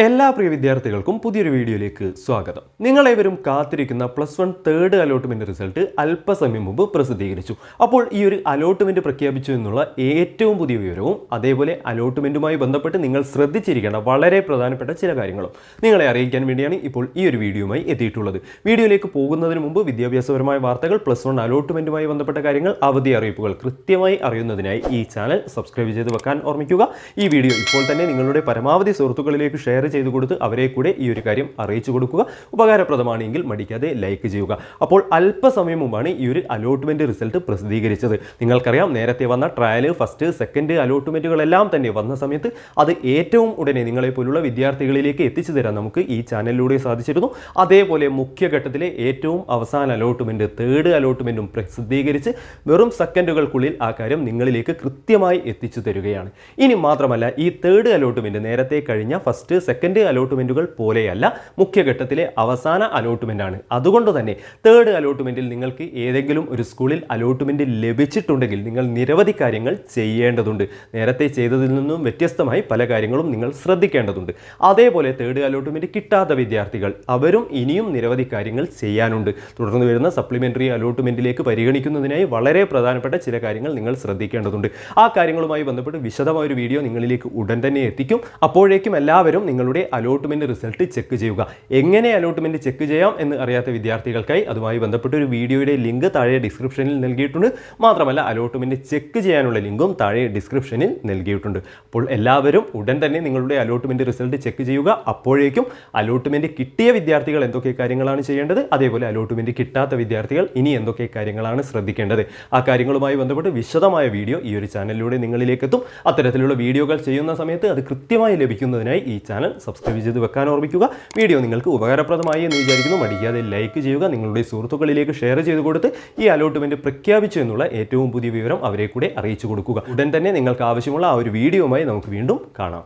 എല്ലാ പ്രിയ വിദ്യാർത്ഥികൾക്കും പുതിയൊരു വീഡിയോയിലേക്ക് സ്വാഗതം. നിങ്ങളേവരും കാത്തിരിക്കുന്ന plus one third allotment result അല്പസമയം മുമ്പ് പ്രസിദ്ധീകരിച്ചു. അപ്പോൾ ഈ ഒരു അലോട്ട്മെന്റ് പ്രഖ്യാപിച്ചു എന്നുള്ള ഏറ്റവും പുതിയ വിവരവും അതേപോലെ അലോട്ട്മെന്റുമായി ബന്ധപ്പെട്ട് നിങ്ങൾ ശ്രദ്ധിച്ചിരിക്കേണ്ട വളരെ പ്രധാനപ്പെട്ട ചില കാര്യങ്ങളും നിങ്ങളെ അറിയിക്കാൻ വേണ്ടിയാണ് ഇപ്പോൾ ഈ ഒരു വീഡിയോയുമായി എത്തിയിട്ടുള്ളത്. വീഡിയോയിലേക്ക് പോകുന്നതിന് മുമ്പ് വിദ്യാഭ്യാസപരമായ വാർത്തകൾ പ്ലസ് വൺ അലോട്ട്മെന്റുമായി ബന്ധപ്പെട്ട കാര്യങ്ങൾ അവധി അറിയിപ്പുകൾ കൃത്യമായി അറിയുന്നതിനായി ഈ ചാനൽ സബ്സ്ക്രൈബ് ചെയ്ത് വെക്കാൻ ഓർമ്മിക്കുക. ഈ വീഡിയോ ഇപ്പോൾ തന്നെ നിങ്ങളുടെ പരമാവധി സുഹൃത്തുക്കളിലേക്ക് ഷെയർ ചെയ്ത് കൊടുത്ത് അവരെ കൂടെ ഈ ഒരു കാര്യം അറിയിച്ചു കൊടുക്കുക. ഉപകാരപ്രദമാണെങ്കിൽ മടിക്കാതെ ലൈക്ക് ചെയ്യുക. അപ്പോൾ അല്പസമയം മുമ്പാണ് ഈ ഒരു അലോട്ട്മെന്റ് റിസൾട്ട് പ്രസിദ്ധീകരിച്ചത്. നിങ്ങൾക്കറിയാം നേരത്തെ വന്ന ട്രയൽ ഫസ്റ്റ് സെക്കൻഡ് അലോട്ട്മെന്റുകളെല്ലാം തന്നെ വന്ന സമയത്ത് അത് ഏറ്റവും ഉടനെ നിങ്ങളെ പോലുള്ള വിദ്യാർത്ഥികളിലേക്ക് എത്തിച്ചു തരാൻ നമുക്ക് ഈ ചാനലിലൂടെ സാധിച്ചിരുന്നു. അതേപോലെ മുഖ്യഘട്ടത്തിലെ ഏറ്റവും അവസാന അലോട്ട്മെന്റ് തേർഡ് അലോട്ട്മെന്റും പ്രസിദ്ധീകരിച്ച് വെറും സെക്കൻഡുകൾക്കുള്ളിൽ ആ കാര്യം നിങ്ങളിലേക്ക് കൃത്യമായി എത്തിച്ചു തരികയാണ്. ഇനി മാത്രമല്ല ഈ തേർഡ് അലോട്ട്മെന്റ് നേരത്തെ കഴിഞ്ഞ ഫസ്റ്റ് സെക്കൻഡ് അലോട്ട്മെന്റുകൾ പോലെയല്ല മുഖ്യഘട്ടത്തിലെ അവസാന അലോട്ട്മെന്റ് ആണ് അതുകൊണ്ട് തന്നെ തേർഡ് അലോട്ട്മെന്റിൽ നിങ്ങൾക്ക് ഏതെങ്കിലും ഒരു സ്കൂളിൽ അലോട്ട്മെന്റ് ലഭിച്ചിട്ടുണ്ടെങ്കിൽ നിങ്ങൾ നിരവധി കാര്യങ്ങൾ ചെയ്യേണ്ടതുണ്ട്. നേരത്തെ ചെയ്തതിൽ നിന്നും വ്യത്യസ്തമായി പല കാര്യങ്ങളും നിങ്ങൾ ശ്രദ്ധിക്കേണ്ടതുണ്ട്. അതേപോലെ തേർഡ് അലോട്ട്മെന്റ് കിട്ടാത്ത വിദ്യാർത്ഥികൾ അവരും ഇനിയും നിരവധി കാര്യങ്ങൾ ചെയ്യാനുണ്ട്. തുടർന്ന് വരുന്ന സപ്ലിമെന്ററി അലോട്ട്മെന്റിലേക്ക് പരിഗണിക്കുന്നതിനായി വളരെ പ്രധാനപ്പെട്ട ചില കാര്യങ്ങൾ നിങ്ങൾ ശ്രദ്ധിക്കേണ്ടതുണ്ട്. ആ കാര്യങ്ങളുമായി ബന്ധപ്പെട്ട് വിശദമായ ഒരു വീഡിയോ നിങ്ങളിലേക്ക് ഉടൻ തന്നെ എത്തിക്കും. അപ്പോഴേക്കും എല്ലാവരും നിങ്ങളുടെ അലോട്ട്മെന്റ് റിസൾട്ട് ചെക്ക് ചെയ്യുക. എങ്ങനെ അലോട്ട്മെന്റ് ചെക്ക് ചെയ്യാം എന്ന് അറിയാത്ത വിദ്യാർത്ഥികൾക്കായി അതുമായി ബന്ധപ്പെട്ട ഒരു വീഡിയോയുടെ ലിങ്ക് താഴെ ഡിസ്ക്രിപ്ഷനിൽ നൽകിയിട്ടുണ്ട്. മാത്രമല്ല അലോട്ട്മെന്റ് ചെക്ക് ചെയ്യാനുള്ള ലിങ്കും താഴെ ഡിസ്ക്രിപ്ഷനിൽ നൽകിയിട്ടുണ്ട്. അപ്പോൾ എല്ലാവരും ഉടൻ തന്നെ നിങ്ങളുടെ അലോട്ട്മെന്റ് റിസൾട്ട് ചെക്ക് ചെയ്യുക. അപ്പോഴേക്കും അലോട്ട്മെന്റ് കിട്ടിയ വിദ്യാർത്ഥികൾ എന്തൊക്കെ കാര്യങ്ങളാണ് ചെയ്യേണ്ടത്? അതേപോലെ അലോട്ട്മെന്റ് കിട്ടാത്ത വിദ്യാർത്ഥികൾ ഇനി എന്തൊക്കെ കാര്യങ്ങളാണ് ശ്രദ്ധിക്കേണ്ടത്? ആ കാര്യങ്ങളുമായി ബന്ധപ്പെട്ട് വിശദമായ വീഡിയോ ഈ ഒരു ചാനലിലൂടെ നിങ്ങളിലേക്ക് എത്തും അത്തരത്തിലുള്ള വീഡിയോകൾ ചെയ്യുന്ന സമയത്ത് അത് കൃത്യമായി ലഭിക്കുന്നതിനായി ഈ ചാനൽ സബ്സ്ക്രൈബ് ചെയ്ത് വെക്കാൻ ഓർമ്മിക്കുക. വീഡിയോ നിങ്ങൾക്ക് ഉപകാരപ്രദമായി എന്ന് വിചാരിക്കുന്നു. മടിക്കാതെ ലൈക്ക് ചെയ്യുക. നിങ്ങളുടെ സുഹൃത്തുക്കളിലേക്ക് ഷെയർ ചെയ്ത് കൊടുത്ത് ഈ അലോട്ട്മെന്റ് പ്രഖ്യാപിച്ചു എന്നുള്ള ഏറ്റവും പുതിയ വിവരം അവരെ കൂടെ അറിയിച്ചു കൊടുക്കുക. ഉടൻ തന്നെ നിങ്ങൾക്ക് ആവശ്യമുള്ള ആ ഒരു വീഡിയോയുമായി നമുക്ക് വീണ്ടും കാണാം.